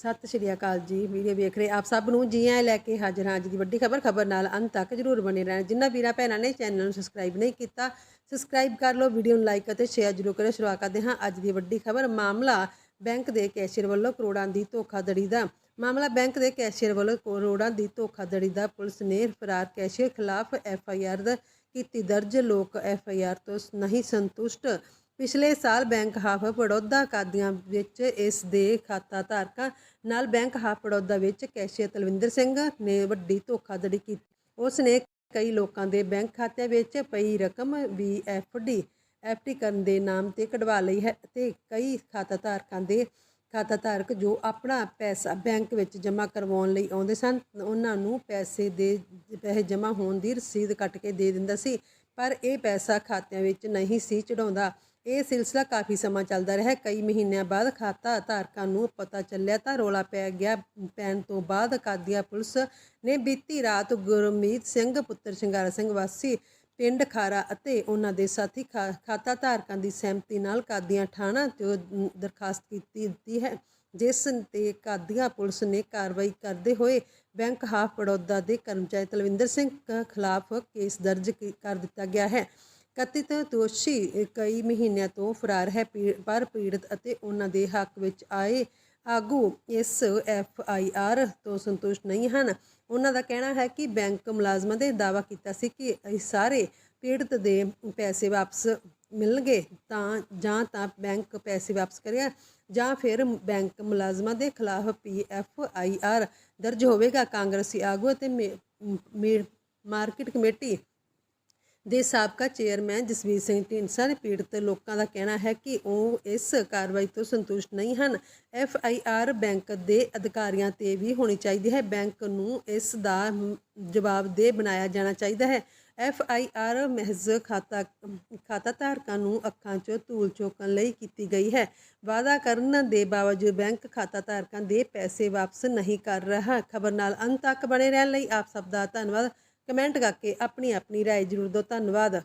ਸਤਿ ਸ਼੍ਰੀ ਅਕਾਲ ਜੀ ਵੀਡੀਓ ਵੇਖ ਰਹੇ ਆਪ ਸਭ ਨੂੰ, ਜੀ ਆਇਆਂ ਲੈ ਕੇ ਹਾਜ਼ਰ ਹਾਂ ਅੱਜ ਦੀ ਵੱਡੀ ਖਬਰ ਖਬਰ ਨਾਲ ਅੰਤ ਤੱਕ ਜਰੂਰ ਬਣੇ ਰਹਿਣ। ਜਿਨ੍ਹਾਂ ਵੀਰਾਂ, ਭੈਣਾਂ ਨੇ ਚੈਨਲ ਨੂੰ ਸਬਸਕ੍ਰਾਈਬ ਨਹੀਂ ਕੀਤਾ ਸਬਸਕ੍ਰਾਈਬ ਕਰ ਲਓ, ਵੀਡੀਓ ਨੂੰ ਲਾਈਕ ਅਤੇ ਸ਼ੇਅਰ ਜਰੂਰ ਕਰੋ ਸ਼ੁਰੂਆਤ ਕਰਦੇ ਹਾਂ ਅੱਜ ਦੀ ਵੱਡੀ ਖਬਰ, ਮਾਮਲਾ ਬੈਂਕ ਦੇ ਕੈਸ਼ੀਅਰ ਵੱਲੋਂ ਕਰੋੜਾਂ ਦੀ ਧੋਖਾਧੜੀ ਦਾ। ਮਾਮਲਾ ਬੈਂਕ ਦੇ ਕੈਸ਼ੀਅਰ ਵੱਲੋਂ ਕਰੋੜਾਂ ਦੀ ਧੋਖਾਧੜੀ ਦਾ, ਪੁਲਿਸ ਨੇ ਫਰਾਰ ਕੈਸ਼ੀਅਰ ਖਿਲਾਫ ਐਫ ਆਈ ਆਰ ਕੀਤੀ ਦਰਜ। ਲੋਕ ਐਫ ਆਈ ਆਰ ਤੋਂ ਨਹੀਂ ਸੰਤੁਸ਼ਟ। ਪਿਛਲੇ ਸਾਲ ਬੈਂਕ ਹਾਫ ਬੜੌਦਾ ਕਾਦੀਆਂ ਵਿੱਚ ਇਸ ਦੇ ਖਾਤਾ ਧਾਰਕਾਂ ਨਾਲ ਬੈਂਕ ਹਾਫ ਬੜੌਦਾ ਵਿੱਚ ਕੈਸ਼ੀਅਰ ਤਲਵਿੰਦਰ ਸਿੰਘ ਨੇ ਵੱਡੀ ਧੋਖਾਧੜੀ ਕੀਤੀ। ਉਸ ਨੇ ਕਈ ਲੋਕਾਂ ਦੇ ਬੈਂਕ ਖਾਤਿਆਂ ਵਿੱਚ ਪਈ ਰਕਮ ਵੀ ਐਫ ਡੀ ਐਫ ਡੀ ਕਰਨ ਦੇ ਨਾਮ ਤੇ ਕਢਵਾ ਲਈ ਹੈ ਤੇ ਕਈ ਖਾਤਾ ਧਾਰਕਾਂ ਦੇ ਖਾਤਾ ਧਾਰਕ ਜੋ ਆਪਣਾ ਪੈਸਾ ਬੈਂਕ ਵਿੱਚ ਜਮ੍ਹਾਂ ਕਰਵਾਉਣ ਲਈ ਆਉਂਦੇ ਸਨ, ਉਹਨਾਂ ਨੂੰ ਪੈਸੇ ਦੇ, ਪੈਸੇ ਜਮ੍ਹਾਂ ਹੋਣ ਦੀ ਰਸੀਦ ਕੱਟ ਕੇ ਦੇ ਦਿੰਦਾ ਸੀ। ਪਰ ਇਹ ਪੈਸਾ ਖਾਤਿਆਂ ਵਿੱਚ ਨਹੀਂ ਸੀ ਚੜਾਉਂਦਾ ਇਹ ਸਿਲਸਿਲਾ ਕਾਫੀ ਸਮਾਂ ਚੱਲਦਾ ਰਿਹਾ। ਕਈ ਮਹੀਨਿਆਂ ਬਾਅਦ ਖਾਤਾ ਧਾਰਕਾਂ ਨੂੰ ਪਤਾ ਚੱਲਿਆ ਤਾਂ ਰੋਲਾ ਪੈ ਗਿਆ। ਪੈਣ ਤੋਂ ਬਾਅਦ ਕਾਦੀਆਂ ਪੁਲਿਸ ਨੇ ਬੀਤੀ ਰਾਤ ਗੁਰਮੀਤ ਸਿੰਘ, ਪੁੱਤਰ ਸ਼ਿੰਗਾਰਾ ਸਿੰਘ ਵਾਸੀ, ਪਿੰਡ ਖਾਰਾ ਅਤੇ ਉਹਨਾਂ ਦੇ ਸਾਥੀ ਖਾ- ਖਾਤਾ ਧਾਰਕਾਂ ਦੀ ਸਹਿਮਤੀ ਨਾਲ ਕਾਦੀਆਂ ਠਾਣਾ ਤੇ ਦਰਖਾਸਤ ਕੀਤੀ ਦਿੱਤੀ ਹੈ। ਜਿਸ ਤੇ ਕਾਦੀਆਂ ਪੁਲਿਸ ਨੇ ਕਾਰਵਾਈ ਕਰਦੇ ਹੋਏ ਬੈਂਕ ਹਾਫ ਬੜੌਦਾ ਦੇ ਕਰਮਚਾਰੀ ਤਲਵਿੰਦਰ ਸਿੰਘ ਖਿਲਾਫ ਕੇਸ ਦਰਜ ਕਰ ਦਿੱਤਾ ਗਿਆ ਹੈ। ਕਥਿਤ ਦੋਸ਼ੀ ਕਈ ਮਹੀਨਿਆਂ ਤੋਂ ਫਰਾਰ ਹੈ ਪਰ ਪੀੜਤ ਅਤੇ ਉਹਨਾਂ ਦੇ ਹੱਕ ਵਿੱਚ ਆਏ ਆਗੂ ਇਸ ਐਫ ਆਈ ਆਰ ਤੋਂ ਸੰਤੁਸ਼ਟ ਨਹੀਂ ਹਨ। ਉਹਨਾਂ ਦਾ ਕਹਿਣਾ ਹੈ ਕਿ ਬੈਂਕ ਮੁਲਾਜ਼ਮਾਂ ਦੇ ਦਾਅਵਾ ਕੀਤਾ ਸੀ ਕਿ ਇਹ ਸਾਰੇ ਪੀੜਤ ਦੇ ਪੈਸੇ ਵਾਪਸ ਮਿਲਣਗੇ ਤਾਂ ਜਾਂ ਤਾਂ ਬੈਂਕ ਪੈਸੇ ਵਾਪਸ ਕਰਿਆ ਜਾਂ ਫਿਰ ਬੈਂਕ ਮੁਲਾਜ਼ਮਾਂ ਦੇ ਖਿਲਾਫ ਪੀ ਐਫ ਆਈ ਆਰ ਦਰਜ ਹੋਵੇਗਾ। ਕਾਂਗਰਸੀ ਆਗੂ ਅਤੇ ਮੇ- ਮਾਰਕੀਟ ਕਮੇਟੀ ਦੇ ਸਾਬਕਾ ਚੇਅਰਮੈਨ ਜਸਵੀਰ ਸਿੰਘ ਢੀਂਡਸਾ ਨੇ ਪੀੜਤ ਲੋਕਾਂ ਦਾ ਕਹਿਣਾ ਹੈ ਕਿ ਉਹ ਇਸ ਕਾਰਵਾਈ ਤੋਂ ਸੰਤੁਸ਼ਟ ਨਹੀਂ ਹਨ। ਐਫ ਆਈ ਆਰ ਬੈਂਕ ਦੇ ਅਧਿਕਾਰੀਆਂ ਤੇ ਵੀ ਹੋਣੀ ਚਾਹੀਦੀ ਹੈ। ਬੈਂਕ ਨੂੰ ਇਸ ਦਾ ਜਵਾਬਦੇਹ ਬਣਾਇਆ ਜਾਣਾ ਚਾਹੀਦਾ ਹੈ। ਐਫ ਆਈ ਆਰ ਮਹਿਜ਼ ਖਾਤਾ ਖਾਤਾ ਧਾਰਕਾਂ ਨੂੰ ਅੱਖਾਂ 'ਚੋਂ ਧੂਲ ਚੋਕਣ ਲਈ ਕੀਤੀ ਗਈ ਹੈ। ਵਾਅਦਾ ਕਰਨ ਦੇ ਬਾਵਜੂਦ ਬੈਂਕ ਖਾਤਾ ਧਾਰਕਾਂ ਦੇ ਪੈਸੇ ਵਾਪਸ ਨਹੀਂ ਕਰ ਰਿਹਾ। ਖਬਰ ਨਾਲ ਅੰਤ ਤੱਕ ਬਣੇ ਰਹਿਣ ਲਈ ਆਪ ਸਭ ਦਾ ਧੰਨਵਾਦ। ਕਮੈਂਟ ਕਰਕੇ ਆਪਣੀ ਆਪਣੀ رائے ਜ਼ਰੂਰ ਦਿਓ ਧੰਨਵਾਦ